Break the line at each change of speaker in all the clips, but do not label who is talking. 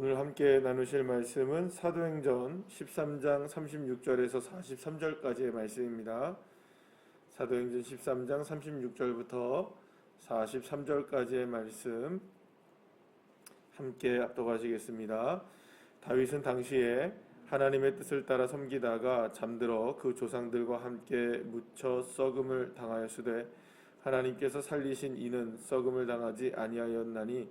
오늘 함께 나누실 말씀은 사도행전 13장 36절에서 43절까지의 말씀입니다. 사도행전 13장 36절부터 43절까지의 말씀 함께 압독하시겠습니다. 다윗은 당시에 하나님의 뜻을 따라 섬기다가 잠들어 그 조상들과 함께 묻혀 썩음을 당하였으되 하나님께서 살리신 이는 썩음을 당하지 아니하였나니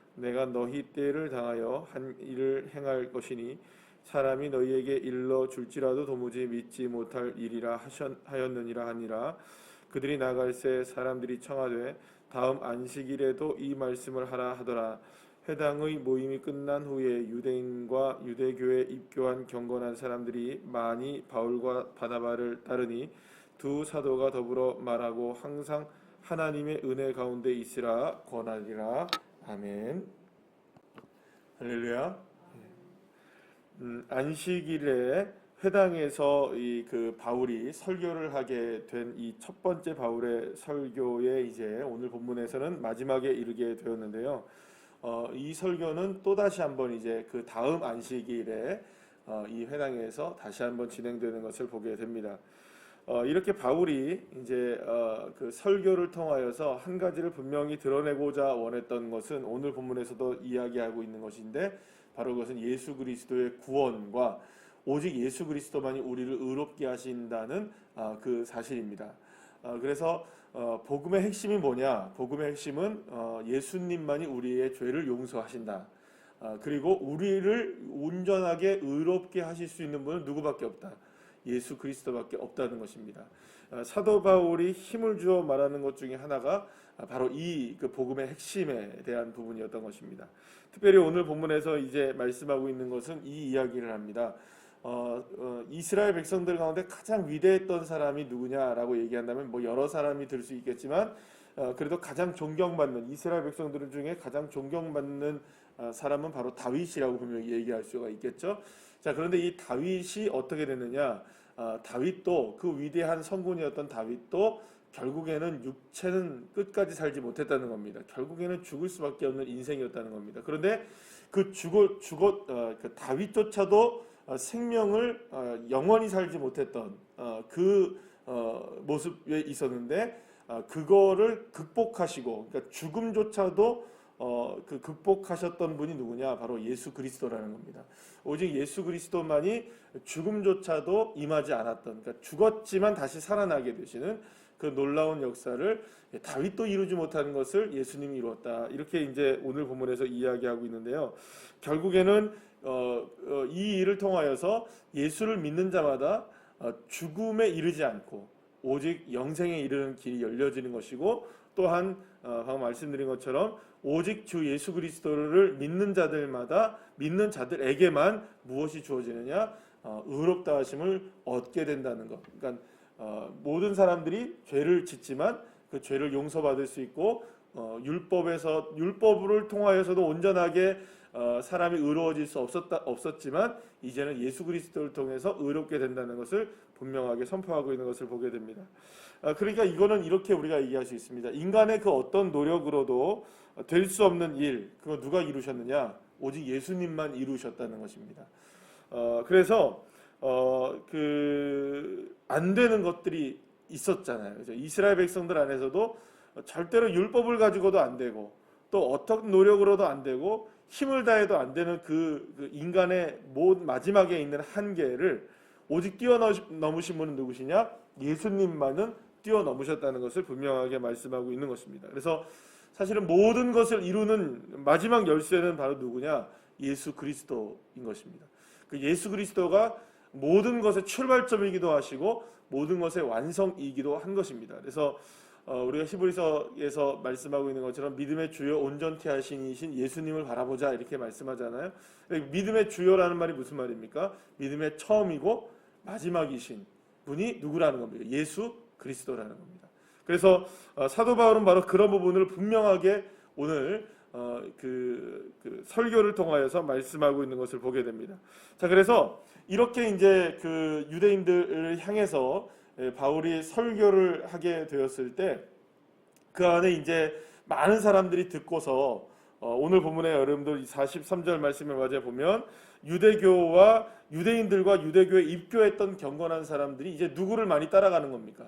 내가 너희 때를 당하여 한 일을 행할 것이니 사람이 너희에게 일러 줄지라도 도무지 믿지 못할 일이라 하였느니라 하니라. 그들이 나갈새 사람들이 청하되 다음 안식일에도 이 말씀을 하라 하더라. 회당의 모임이 끝난 후에 유대인과 유대교에 입교한 경건한 사람들이 많이 바울과 바나바를 따르니 두 사도가 더불어 말하고 항상 하나님의 은혜 가운데 있으라 권하리라 아멘. 할렐루야. 음, 안식일에 회당에서 이 그 바울이 설교를 하게 된 이 첫 번째 바울의 설교에 이제 오늘 본문에서는 마지막에 이르게 되었는데요. 어, 이 설교는 또 다시 한번 이제 그 다음 안식일에 어, 이 회당에서 다시 한번 진행되는 것을 보게 됩니다. 어, 이렇게 바울이 이제 어, 그 설교를 통하여서 한 가지를 분명히 드러내고자 원했던 것은 오늘 본문에서도 이야기하고 있는 것인데 바로 그것은 예수 그리스도의 구원과 오직 예수 그리스도만이 우리를 의롭게 하신다는 아, 그 사실입니다. 어, 그래서 어, 복음의 핵심이 뭐냐? 복음의 핵심은 어, 예수님만이 우리의 죄를 용서하신다. 아, 그리고 우리를 온전하게 의롭게 하실 수 있는 분은 누구밖에 없다. 예수 그리스도밖에 없다는 것입니다. 아, 사도 바울이 힘을 주어 말하는 것 중에 하나가 바로 이 그 복음의 핵심에 대한 부분이었던 것입니다. 특별히 오늘 본문에서 이제 말씀하고 있는 것은 이 이야기를 합니다. 어, 어, 이스라엘 백성들 가운데 가장 위대했던 사람이 누구냐라고 얘기한다면 뭐 여러 사람이 들 수 있겠지만 어, 그래도 가장 존경받는 이스라엘 백성들 중에 가장 존경받는 어, 사람은 바로 다윗이라고 분명히 얘기할 수가 있겠죠. 자 그런데 이 다윗이 어떻게 됐느냐? 어, 다윗도 그 위대한 성군이었던 다윗도 결국에는 육체는 끝까지 살지 못했다는 겁니다. 결국에는 죽을 수밖에 없는 인생이었다는 겁니다. 그런데 그 죽어 죽어 어, 그 다윗조차도 어, 생명을 어, 영원히 살지 못했던 어, 그 모습에 있었는데 그거를 극복하시고 그러니까 죽음조차도 그 극복하셨던 분이 누구냐 바로 예수 그리스도라는 겁니다. 오직 예수 그리스도만이 죽음조차도 임하지 않았던 그러니까 죽었지만 다시 살아나게 되시는 그 놀라운 역사를 다윗도 이루지 못하는 것을 예수님이 이루었다. 이렇게 이제 오늘 본문에서 이야기하고 있는데요. 결국에는 어, 어, 이 일을 통하여서 예수를 믿는 자마다 어, 죽음에 이르지 않고 오직 영생에 이르는 길이 열려지는 것이고 또한 어, 방금 말씀드린 것처럼 오직 주 예수 그리스도를 믿는 자들마다 믿는 자들에게만 무엇이 주어지느냐 어, 의롭다 하심을 얻게 된다는 것. 그러니까 어, 모든 사람들이 죄를 짓지만 그 죄를 용서받을 수 있고 어, 율법에서 율법을 통하여서도 온전하게 어, 사람이 의로워질 수 없었다 없었지만 이제는 예수 그리스도를 통해서 의롭게 된다는 것을 분명하게 선포하고 있는 것을 보게 됩니다. 어, 그러니까 이거는 이렇게 우리가 얘기할 수 있습니다. 인간의 그 어떤 노력으로도 될 수 없는 일, 그거 누가 이루셨느냐? 오직 예수님만 이루셨다는 것입니다. 어, 그래서 어, 그 안 되는 것들이 있었잖아요. 그죠? 이스라엘 백성들 안에서도 절대로 율법을 가지고도 안 되고 또 어떤 노력으로도 안 되고 힘을 다해도 안 되는 그, 그 인간의 마지막에 있는 한계를 오직 뛰어넘으신 분은 누구시냐? 예수님만은 뛰어넘으셨다는 것을 분명하게 말씀하고 있는 것입니다. 그래서 사실은 모든 것을 이루는 마지막 열쇠는 바로 누구냐? 예수 그리스도인 것입니다. 그 예수 그리스도가 모든 것의 출발점이기도 하시고 모든 것의 완성이기도 한 것입니다. 그래서 어, 우리가 히브리서에서 말씀하고 있는 것처럼 믿음의 주요 온전케 하신 이신 예수님을 바라보자 이렇게 말씀하잖아요. 믿음의 주요라는 말이 무슨 말입니까? 믿음의 처음이고 마지막이신 분이 누구라는 겁니까? 예수 그리스도라는 겁니다. 그래서 어, 사도 바울은 바로 그런 부분을 분명하게 오늘 어, 그, 그 설교를 통하여서 말씀하고 있는 것을 보게 됩니다. 자, 그래서 이렇게 이제 그 유대인들을 향해서 예, 바울이 설교를 하게 되었을 때 그 안에 이제 많은 사람들이 듣고서 어, 오늘 본문의 여러분들 43절 말씀을 맞아 보면 유대교와 유대인들과 유대교에 입교했던 경건한 사람들이 이제 누구를 많이 따라가는 겁니까?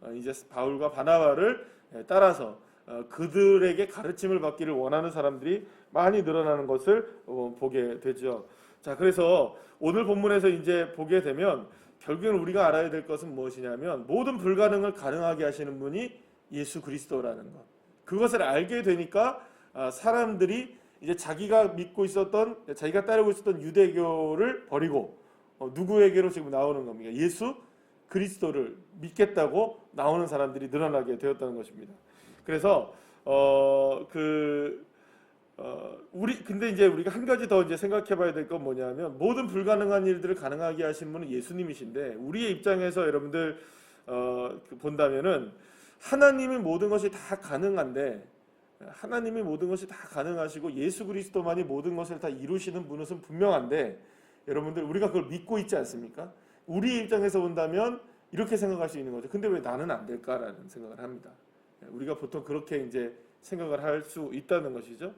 어, 이제 바울과 바나바를 예, 따라서 어, 그들에게 가르침을 받기를 원하는 사람들이 많이 늘어나는 것을 어, 보게 되죠. 자, 그래서 오늘 본문에서 이제 보게 되면 결국엔 우리가 알아야 될 것은 무엇이냐면 모든 불가능을 가능하게 하시는 분이 예수 그리스도라는 것. 그것을 알게 되니까 아, 사람들이 이제 자기가 믿고 있었던 자기가 따르고 있었던 유대교를 버리고 어, 누구에게로 지금 나오는 겁니까? 예수 그리스도를 믿겠다고 나오는 사람들이 늘어나게 되었다는 것입니다. 그래서 어그 어, 우리 근데 이제 우리가 한 가지 더 이제 생각해봐야 될 건 뭐냐면 모든 불가능한 일들을 가능하게 하신 분은 예수님이신데 우리의 입장에서 여러분들 어, 그 본다면은 하나님이 모든 것이 다 가능한데 하나님이 모든 것이 다 가능하시고 예수 그리스도만이 모든 것을 다 이루시는 분은 분명한데 여러분들 우리가 그걸 믿고 있지 않습니까? 우리 입장에서 본다면 이렇게 생각할 수 있는 거죠. 근데 왜 나는 안 될까라는 생각을 합니다. 우리가 보통 그렇게 이제 생각을 할 수 있다는 것이죠.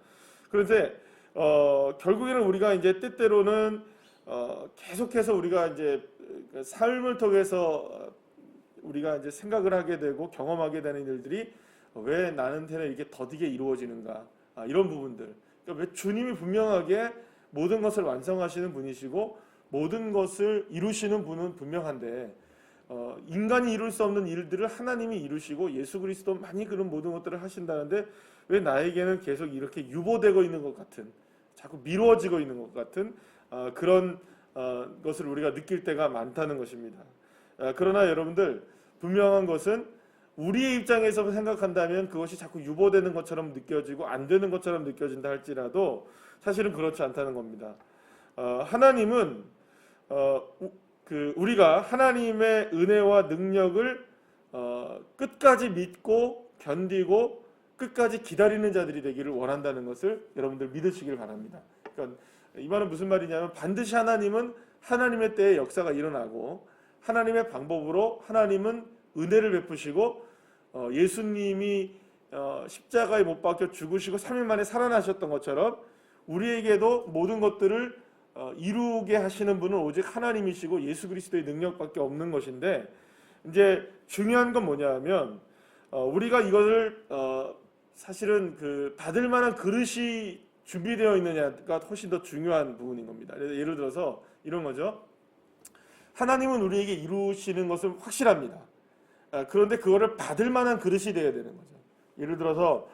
그런데 어, 결국에는 우리가 이제 때때로는 어, 계속해서 우리가 이제 그 삶을 통해서 우리가 이제 생각을 하게 되고 경험하게 되는 일들이 왜 나한테는 이게 더디게 이루어지는가 아, 이런 부분들. 그러니까 왜 주님이 분명하게 모든 것을 완성하시는 분이시고 모든 것을 이루시는 분은 분명한데 어, 인간이 이룰 수 없는 일들을 하나님이 이루시고 예수 그리스도만이 그런 모든 것들을 하신다는데 왜 나에게는 계속 이렇게 유보되고 있는 것 같은 자꾸 미루어지고 있는 것 같은 어, 그런 어, 것을 우리가 느낄 때가 많다는 것입니다. 어, 그러나 여러분들 분명한 것은 우리의 입장에서 생각한다면 그것이 자꾸 유보되는 것처럼 느껴지고 안 되는 것처럼 느껴진다 할지라도 사실은 그렇지 않다는 겁니다. 어, 하나님은 어, 우, 그 우리가 하나님의 은혜와 능력을 어, 끝까지 믿고 견디고 끝까지 기다리는 자들이 되기를 원한다는 것을 여러분들 믿으시길 바랍니다. 그러니까 이 말은 무슨 말이냐면 반드시 하나님은 하나님의 때에 역사가 일어나고 하나님의 방법으로 하나님은 은혜를 베푸시고 어, 예수님이 어, 십자가에 못 박혀 죽으시고 3일 만에 살아나셨던 것처럼 우리에게도 모든 것들을 어, 이루게 하시는 분은 오직 하나님이시고 예수 그리스도의 능력밖에 없는 것인데 이제 중요한 건 뭐냐면 어, 우리가 이것을 어, 사실은 그 받을 만한 그릇이 준비되어 있느냐가 훨씬 더 중요한 부분인 겁니다. 예를 들어서 이런 거죠. 하나님은 우리에게 이루시는 것은 확실합니다. 아, 그런데 그거를 받을 만한 그릇이 되어야 되는 거죠. 예를 들어서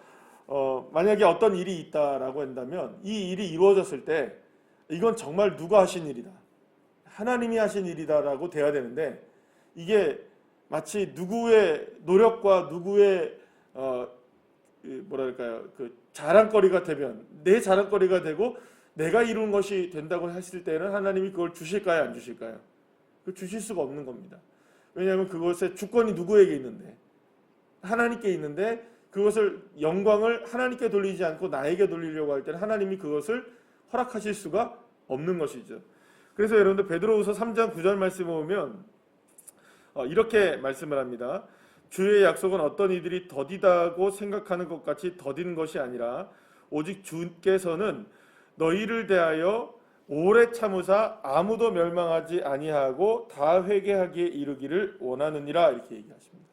어, 만약에 어떤 일이 있다라고 한다면 이 일이 이루어졌을 때 이건 정말 누가 하신 일이다. 하나님이 하신 일이다라고 돼야 되는데 이게 마치 누구의 노력과 누구의 어, 뭐랄까요 그 자랑거리가 되면 내 자랑거리가 되고 내가 이룬 것이 된다고 했을 때는 하나님이 그걸 주실까요 안 주실까요? 그 주실 수가 없는 겁니다. 왜냐하면 그것의 주권이 누구에게 있는데 하나님께 있는데 그것을 영광을 하나님께 돌리지 않고 나에게 돌리려고 할 때는 하나님이 그것을 허락하실 수가 없는 것이죠. 그래서 여러분들 베드로후서 3장 9절 말씀을 보면 어, 이렇게 말씀을 합니다. 주의 약속은 어떤 이들이 더디다고 생각하는 것 같이 더딘 것이 아니라 오직 주께서는 너희를 대하여 오래 참으사 아무도 멸망하지 아니하고 다 회개하기에 이르기를 원하느니라 이렇게 얘기하십니다.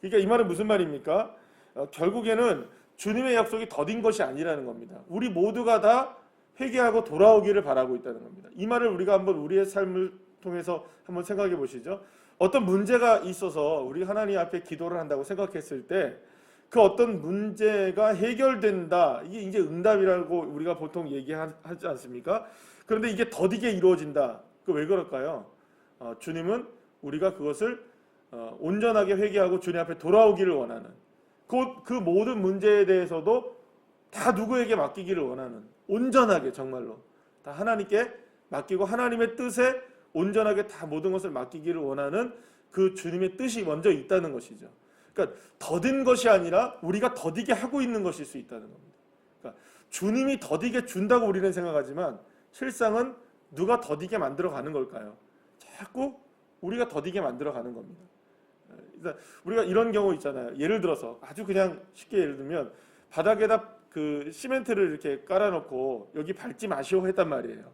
그러니까 이 말은 무슨 말입니까? 어, 결국에는 주님의 약속이 더딘 것이 아니라는 겁니다. 우리 모두가 다 회개하고 돌아오기를 바라고 있다는 겁니다. 이 말을 우리가 한번 우리의 삶을 통해서 한번 생각해 보시죠. 어떤 문제가 있어서 우리 하나님 앞에 기도를 한다고 생각했을 때 그 어떤 문제가 해결된다. 이게 이제 응답이라고 우리가 보통 얘기하지 않습니까? 그런데 이게 더디게 이루어진다. 그 왜 그럴까요? 어, 주님은 우리가 그것을 어, 온전하게 회개하고 주님 앞에 돌아오기를 원하는 그, 그 모든 문제에 대해서도 다 누구에게 맡기기를 원하는 온전하게 정말로 다 하나님께 맡기고 하나님의 뜻에 온전하게 다 모든 것을 맡기기를 원하는 그 주님의 뜻이 먼저 있다는 것이죠. 그러니까 더딘 것이 아니라 우리가 더디게 하고 있는 것일 수 있다는 겁니다. 그러니까 주님이 더디게 준다고 우리는 생각하지만 실상은 누가 더디게 만들어 가는 걸까요? 자꾸 우리가 더디게 만들어 가는 겁니다. 그러니까 우리가 이런 경우 있잖아요. 예를 들어서 아주 그냥 쉽게 예를 들면 바닥에다 그 시멘트를 이렇게 깔아놓고 여기 밟지 마시오 했단 말이에요.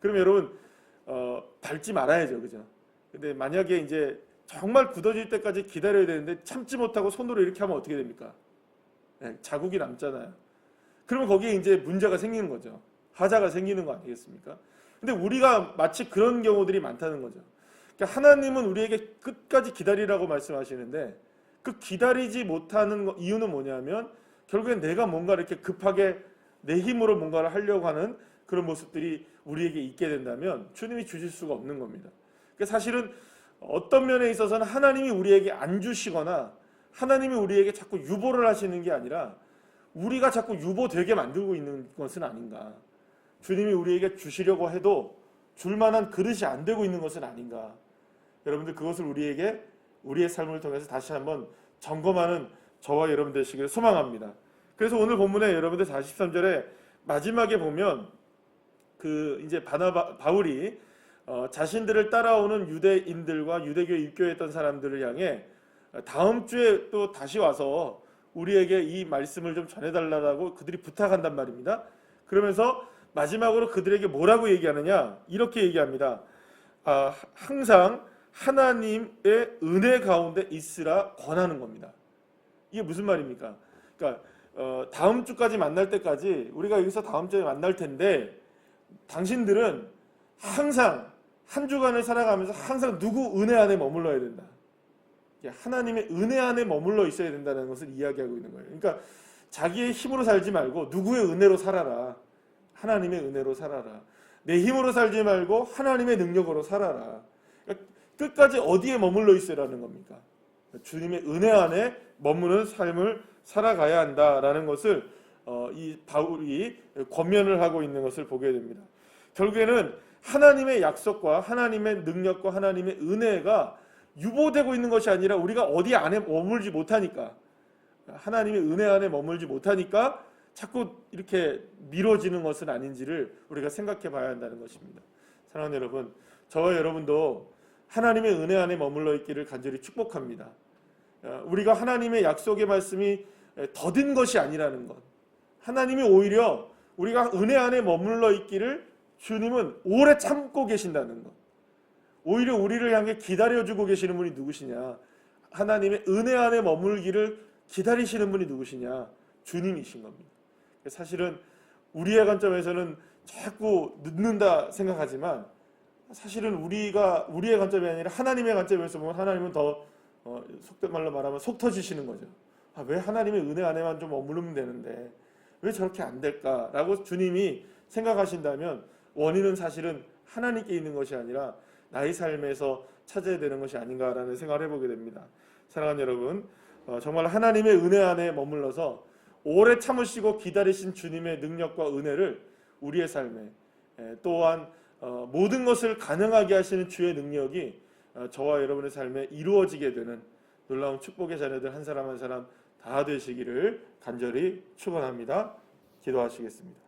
그럼 여러분 어, 밟지 말아야죠, 그죠? 근데 만약에 이제 정말 굳어질 때까지 기다려야 되는데 참지 못하고 손으로 이렇게 하면 어떻게 됩니까? 네, 자국이 남잖아요. 그러면 거기에 이제 문제가 생기는 거죠. 하자가 생기는 거 아니겠습니까? 근데 우리가 마치 그런 경우들이 많다는 거죠. 그러니까 하나님은 우리에게 끝까지 기다리라고 말씀하시는데 그 기다리지 못하는 거- 이유는 뭐냐면 결국엔 내가 뭔가 이렇게 급하게 내 힘으로 뭔가를 하려고 하는 그런 모습들이 우리에게 있게 된다면 주님이 주실 수가 없는 겁니다. 그러니까 사실은 어떤 면에 있어서는 하나님이 우리에게 안 주시거나 하나님이 우리에게 자꾸 유보를 하시는 게 아니라 우리가 자꾸 유보되게 만들고 있는 것은 아닌가. 주님이 우리에게 주시려고 해도 줄 만한 그릇이 안 되고 있는 것은 아닌가. 여러분들 그것을 우리에게 우리의 삶을 통해서 다시 한번 점검하는 저와 여러분 되시기를 소망합니다. 그래서 오늘 본문에 여러분들 43절에 마지막에 보면 그 이제 바나바 바울이 어, 자신들을 따라오는 유대인들과 유대교에 입교했던 사람들을 향해 다음 주에 또 다시 와서 우리에게 이 말씀을 좀 전해달라고 그들이 부탁한단 말입니다. 그러면서 마지막으로 그들에게 뭐라고 얘기하느냐 이렇게 얘기합니다. 아, 항상 하나님의 은혜 가운데 있으라 권하는 겁니다. 이게 무슨 말입니까? 그러니까 어, 다음 주까지 만날 때까지 우리가 여기서 다음 주에 만날 텐데 당신들은 항상 한 주간을 살아가면서 항상 누구 은혜 안에 머물러야 된다. 하나님의 은혜 안에 머물러 있어야 된다는 것을 이야기하고 있는 거예요. 그러니까 자기의 힘으로 살지 말고 누구의 은혜로 살아라. 하나님의 은혜로 살아라. 내 힘으로 살지 말고 하나님의 능력으로 살아라. 그러니까 끝까지 어디에 머물러 있으라는 겁니까? 주님의 은혜 안에 머무는 삶을 살아가야 한다라는 것을 어, 이 바울이 권면을 하고 있는 것을 보게 됩니다. 결국에는 하나님의 약속과 하나님의 능력과 하나님의 은혜가 유보되고 있는 것이 아니라 우리가 어디 안에 머물지 못하니까 하나님의 은혜 안에 머물지 못하니까 자꾸 이렇게 미뤄지는 것은 아닌지를 우리가 생각해 봐야 한다는 것입니다. 사랑하는 여러분, 저와 여러분도 하나님의 은혜 안에 머물러 있기를 간절히 축복합니다. 어, 우리가 하나님의 약속의 말씀이 더딘 것이 아니라는 것. 하나님이 오히려 우리가 은혜 안에 머물러 있기를 주님은 오래 참고 계신다는 것. 오히려 우리를 향해 기다려주고 계시는 분이 누구시냐? 하나님의 은혜 안에 머물기를 기다리시는 분이 누구시냐? 주님이신 겁니다. 사실은 우리의 관점에서는 자꾸 늦는다 생각하지만 사실은 우리가 우리의 관점이 아니라 하나님의 관점에서 보면 하나님은 더 어, 속된 말로 말하면 속 터지시는 거죠. 아, 왜 하나님의 은혜 안에만 좀 머무르면 되는데 왜 저렇게 안 될까라고 주님이 생각하신다면 원인은 사실은 하나님께 있는 것이 아니라 나의 삶에서 찾아야 되는 것이 아닌가라는 생각을 해보게 됩니다. 사랑하는 여러분, 어, 정말 하나님의 은혜 안에 머물러서 오래 참으시고 기다리신 주님의 능력과 은혜를 우리의 삶에 에, 또한 어, 모든 것을 가능하게 하시는 주의 능력이 어, 저와 여러분의 삶에 이루어지게 되는 놀라운 축복의 자녀들 한 사람 한 사람 다 되시기를 간절히 축원합니다. 기도하시겠습니다.